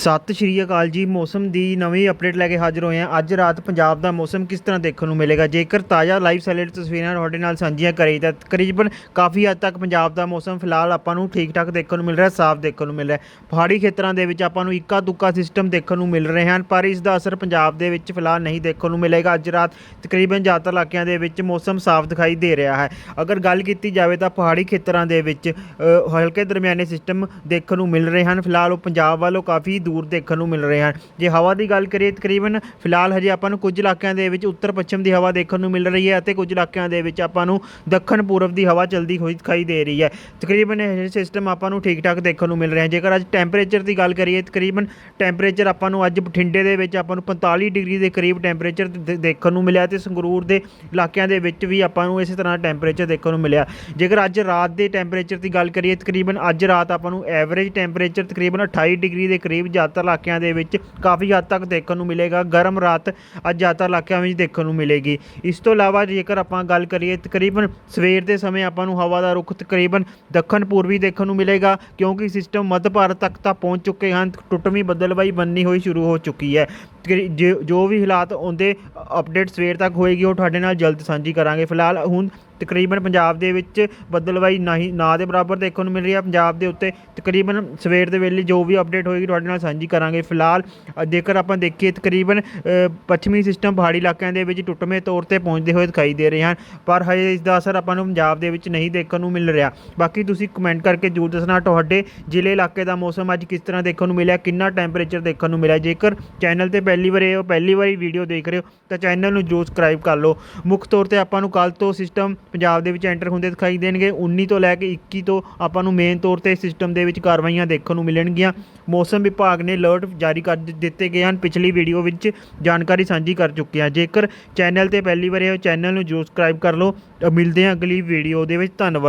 ਸਤਿ ਸ਼੍ਰੀ ਅਕਾਲ ਜੀ। ਮੌਸਮ ਦੀ ਨਵੀਂ ਅਪਡੇਟ ਲੈ ਕੇ ਹਾਜ਼ਰ ਹੋਏ ਹਾਂ। ਅੱਜ ਰਾਤ ਪੰਜਾਬ ਦਾ ਮੌਸਮ ਕਿਸ ਤਰ੍ਹਾਂ ਦੇਖਣ ਨੂੰ ਮਿਲੇਗਾ? ਜੇਕਰ ਤਾਜ਼ਾ ਲਾਈਵ ਸੈਲੇਟ ਤਸਵੀਰਾਂ ਤੁਹਾਡੇ ਨਾਲ ਸਾਂਝੀਆਂ ਕਰੀ ਤਾਂ ਤਕਰੀਬਨ ਕਾਫੀ ਹੱਦ ਤੱਕ ਪੰਜਾਬ ਦਾ ਮੌਸਮ ਫਿਲਹਾਲ ਆਪਾਂ ਨੂੰ ਠੀਕ ਠਾਕ ਦੇਖਣ ਨੂੰ ਮਿਲ ਰਿਹਾ, ਸਾਫ਼ ਦੇਖਣ ਨੂੰ ਮਿਲ ਰਿਹਾ। ਪਹਾੜੀ ਖੇਤਰਾਂ ਦੇ ਵਿੱਚ ਆਪਾਂ ਨੂੰ ਇੱਕਾ ਦੁੱਕਾ ਸਿਸਟਮ ਦੇਖਣ ਨੂੰ ਮਿਲ ਰਹੇ ਹਨ, ਪਰ ਇਸ ਦਾ ਅਸਰ ਪੰਜਾਬ ਦੇ ਵਿੱਚ ਫਿਲਹਾਲ ਨਹੀਂ ਦੇਖਣ ਨੂੰ ਮਿਲੇਗਾ। ਅੱਜ ਰਾਤ ਤਕਰੀਬਨ ਜ਼ਿਆਦਾਤਰ ਇਲਾਕਿਆਂ ਦੇ ਵਿੱਚ ਮੌਸਮ ਸਾਫ਼ ਦਿਖਾਈ ਦੇ ਰਿਹਾ ਹੈ। ਅਗਰ ਗੱਲ ਕੀਤੀ ਜਾਵੇ ਤਾਂ ਪਹਾੜੀ ਖੇਤਰਾਂ ਦੇ ਵਿੱਚ ਹਲਕੇ ਦਰਮਿਆਨੇ ਸਿਸਟਮ ਦੇਖਣ ਨੂੰ ਮਿਲ ਰਹੇ ਹਨ। ਫਿਲਹਾਲ ਉਹ ਪੰਜਾਬ ਵੱਲੋਂ ਕਾਫੀ ਦੂਰ ਦੇਖਣ ਨੂੰ ਮਿਲ ਰਹੇ ਹਨ। ਜੇ ਹਵਾ ਦੀ ਗੱਲ ਕਰੀਏ, ਤਕਰੀਬਨ ਫਿਲਹਾਲ ਹਜੇ ਆਪਾਂ ਨੂੰ ਕੁਝ ਇਲਾਕਿਆਂ ਦੇ ਵਿੱਚ ਉੱਤਰ ਪੱਛਮ ਦੀ ਹਵਾ ਦੇਖਣ ਨੂੰ ਮਿਲ ਰਹੀ ਹੈ ਅਤੇ ਕੁਝ ਇਲਾਕਿਆਂ ਦੇ ਵਿੱਚ ਆਪਾਂ ਨੂੰ ਦੱਖਣ ਪੂਰਬ ਦੀ ਹਵਾ ਚੱਲਦੀ ਹੋਈ ਦਿਖਾਈ ਦੇ ਰਹੀ ਹੈ। ਤਕਰੀਬਨ ਇਹ ਸਿਸਟਮ ਆਪਾਂ ਨੂੰ ਠੀਕ ਠਾਕ ਦੇਖਣ ਨੂੰ ਮਿਲ ਰਿਹਾ ਜੇਕਰ ਅੱਜ ਟੈਂਪਰੇਚਰ ਦੀ ਗੱਲ ਕਰੀਏ, ਤਕਰੀਬਨ ਟੈਂਪਰੇਚਰ ਆਪਾਂ ਨੂੰ ਅੱਜ ਬਠਿੰਡੇ ਦੇ ਵਿੱਚ ਆਪਾਂ ਨੂੰ 45 ਡਿਗਰੀ ਦੇ ਕਰੀਬ ਟੈਂਪਰੇਚਰ ਦੇ- ਦੇਖਣ ਨੂੰ ਮਿਲਿਆ ਤੇ ਸੰਗਰੂਰ ਦੇ ਇਲਾਕਿਆਂ ਦੇ ਵਿੱਚ ਵੀ ਆਪਾਂ ਨੂੰ ਇਸੇ ਤਰ੍ਹਾਂ ਟੈਂਪਰੇਚਰ ਦੇਖਣ ਨੂੰ ਮਿਲਿਆ। ਜੇਕਰ ਅੱਜ ਰਾਤ ਦੇ ਟੈਂਪਰੇਚਰ ਦੀ ਗੱਲ ਕਰੀਏ, ਤਕਰੀਬਨ ਅੱਜ ਰਾਤ ਆਪਾਂ ਨੂੰ ਐਵਰੇਜ ਟੈਂਪਰੇਚਰ ਤਕਰੀਬਨ 28 ਡਿਗਰੀ ਦੇ ਕਰੀਬ ਜ਼ਿਆਦਾਤਰ ਇਲਾਕਿਆਂ ਦੇ ਵਿੱਚ ਕਾਫੀ ਹੱਦ ਤੱਕ ਦੇਖਣ ਨੂੰ ਮਿਲੇਗਾ। ਗਰਮ ਰਾਤ ਅੱਜ ਜ਼ਿਆਦਾਤਰ ਇਲਾਕਿਆਂ ਵਿੱਚ ਦੇਖਣ ਨੂੰ ਮਿਲੇਗੀ। ਇਸ ਤੋਂ ਇਲਾਵਾ ਜੇਕਰ ਆਪਾਂ ਗੱਲ ਕਰੀਏ, ਤਕਰੀਬਨ ਸਵੇਰ ਦੇ ਸਮੇਂ ਆਪਾਂ ਨੂੰ ਹਵਾ ਦਾ ਰੁਖ ਤਕਰੀਬਨ ਦੱਖਣ ਪੂਰਬੀ ਦੇਖਣ ਨੂੰ ਮਿਲੇਗਾ, ਕਿਉਂਕਿ ਸਿਸਟਮ ਮੱਧ ਭਾਰਤ ਤੱਕ ਤਾਂ ਪਹੁੰਚ ਚੁੱਕੇ ਹਨ। ਟੁੱਟਵੀਂ ਬੱਦਲਬਾਈ ਬੰਨੀ ਹੋਈ ਸ਼ੁਰੂ ਹੋ ਚੁੱਕੀ ਹੈ। ਜੋ- ਜੋ ਵੀ ਹਾਲਾਤ ਆਉਂਦੇ ਅਪਡੇਟ ਸਵੇਰ ਤੱਕ ਹੋਏਗੀ, ਉਹ ਤੁਹਾਡੇ ਨਾਲ ਜਲਦ ਸਾਂਝੀ ਕਰਾਂਗੇ। ਫਿਲਹਾਲ ਹੁਣ ਤਕਰੀਬਨ ਪੰਜਾਬ ਦੇ ਵਿੱਚ ਬੱਦਲਬਾਈ ਨਹੀਂ, ਨਾ ਦੇ ਬਰਾਬਰ ਦੇਖਣ ਨੂੰ ਮਿਲ ਰਹੀ ਹੈ। ਪੰਜਾਬ ਦੇ ਉੱਤੇ ਤਕਰੀਬਨ ਸਵੇਰ ਦੇ ਵੇਲੇ ਜੋ ਵੀ ਅਪਡੇਟ ਹੋਏਗੀ, ਤੁਹਾਡੇ ਨਾਲ ਸਾਂਝੀ ਕਰਾਂਗੇ। ਫਿਲਹਾਲ ਜੇਕਰ ਆਪਾਂ ਦੇਖੀਏ, ਤਕਰੀਬਨ ਪੱਛਮੀ ਸਿਸਟਮ ਪਹਾੜੀ ਇਲਾਕਿਆਂ ਦੇ ਵਿੱਚ ਟੁੱਟਵੇਂ ਤੌਰ ਤੇ ਪਹੁੰਚਦੇ ਹੋਏ ਦਿਖਾਈ ਦੇ ਰਹੇ ਹਨ। ਪਰ ਹਜੇ ਇਸ ਦਾ ਅਸਰ ਆਪਾਂ ਨੂੰ ਪੰਜਾਬ ਦੇ ਵਿੱਚ ਨਹੀਂ ਦੇਖਣ ਨੂੰ ਮਿਲ ਰਿਹਾ। ਬਾਕੀ ਤੁਸੀਂ ਕਮੈਂਟ ਕਰਕੇ ਜ਼ਰੂਰ ਦੱਸਣਾ, ਤੁਹਾਡੇ ਜ਼ਿਲ੍ਹੇ ਇਲਾਕੇ ਦਾ ਮੌਸਮ ਅੱਜ ਕਿਸ ਤਰ੍ਹਾਂ ਦੇਖਣ ਨੂੰ ਮਿਲਿਆ, ਕਿੰਨਾ ਟੈਂਪਰੇਚਰ ਦੇਖਣ ਨੂੰ ਮਿਲਿਆ? ਜੇਕਰ ਚੈਨਲ ਤੇ ਪਹਿਲੀ ਵਾਰ ਇਹ ਹੋ, ਪਹਿਲੀ ਵਾਰੀ ਵੀਡੀਓ ਦੇਖ ਰਹੇ ਹੋ, ਤਾਂ ਚੈਨਲ ਨੂੰ ਜਰੂਰ ਸਬਸਕ੍ਰਾਈਬ ਕਰ ਲਓ। ਮੁੱਖ ਤੌਰ ਤੇ ਆਪਾਂ ਨੂੰ ਕੱਲ ਤੋਂ ਸਿਸਟਮ ਪੰਜਾਬ ਦੇ ਵਿੱਚ ਐਂਟਰ ਹੁੰਦੇ ਦਿਖਾਈ ਦੇਣਗੇ। 19 ਤੋਂ ਲੈ ਕੇ 21 ਤੋਂ ਆਪਾਂ ਨੂੰ ਮੇਨ ਤੌਰ ਤੇ ਸਿਸਟਮ ਦੇ ਵਿੱਚ ਕਾਰਵਾਈਆਂ ਦੇਖਣ ਨੂੰ ਮਿਲਣਗੀਆਂ। ਮੌਸਮ ਵਿਭਾਗ ਨੇ ਅਲਰਟ ਜਾਰੀ ਕਰ ਦਿੱਤੇ ਗਏ ਹਨ। ਪਿਛਲੀ ਵੀਡੀਓ ਵਿੱਚ ਜਾਣਕਾਰੀ ਸਾਂਝੀ ਕਰ ਚੁੱਕੇ ਹਾਂ। ਜੇਕਰ ਚੈਨਲ ਤੇ ਪਹਿਲੀ ਵਾਰ ਇਹ ਹੋ ਚੈਨਲ ਨੂੰ ਜਰੂਰ ਸਬਸਕ੍ਰਾਈਬ ਕਰ ਲਓ। ਮਿਲਦੇ ਹਾਂ ਅਗਲੀ ਵੀਡੀਓ ਦੇ ਵਿੱਚ। ਧੰਨਵਾਦ।